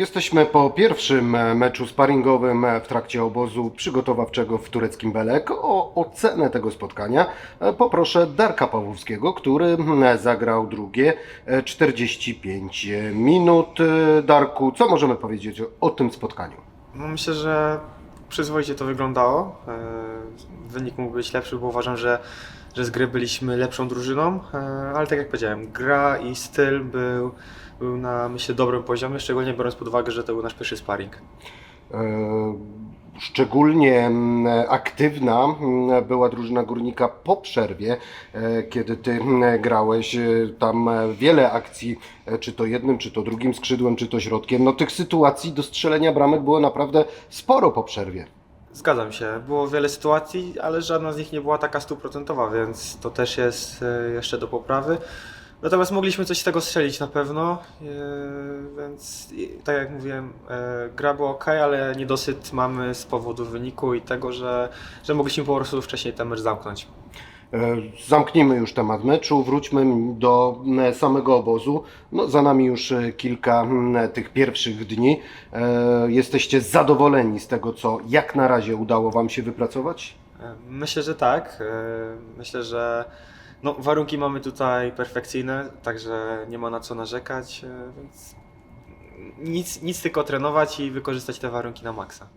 Jesteśmy po pierwszym e, meczu sparingowym e, w trakcie obozu przygotowawczego w tureckim Belek. O ocenę tego spotkania e, poproszę Darka Pawłowskiego, który mm, zagrał drugie e, 45 minut. Darku, co możemy powiedzieć o, o tym spotkaniu? No myślę, że przyzwoicie to wyglądało. E, Wynik mógł być lepszy, bo uważam, że, że z gry byliśmy lepszą drużyną, e, ale tak jak powiedziałem, gra i styl był, był na myślę dobrym poziomie, szczególnie biorąc pod uwagę, że to był nasz pierwszy sparring. Szczególnie mm, aktywna mm, była drużyna górnika po przerwie, e, kiedy ty mm, grałeś e, tam e, wiele akcji, czy to jednym, czy to drugim skrzydłem, czy to środkiem. No tych sytuacji do strzelenia bramek było naprawdę sporo po przerwie. Zgadzam się, było wiele sytuacji, ale żadna z nich nie była taka stuprocentowa, więc to też jest jeszcze do poprawy. Natomiast mogliśmy coś z tego strzelić na pewno, e, więc tak jak mówiłem, e, gra była ok, ale niedosyt mamy z powodu wyniku i tego, że, że mogliśmy po prostu wcześniej ten mecz zamknąć. E, Zamknijmy już temat meczu, wróćmy do samego obozu. No, za nami już kilka mm, tych pierwszych dni. Jesteście zadowoleni z tego, co jak na razie udało Wam się wypracować? Myślę, że tak. Myślę, że no, warunki mamy tutaj perfekcyjne, także nie ma na co narzekać, e, więc nic, nic tylko trenować i wykorzystać te warunki na maksa.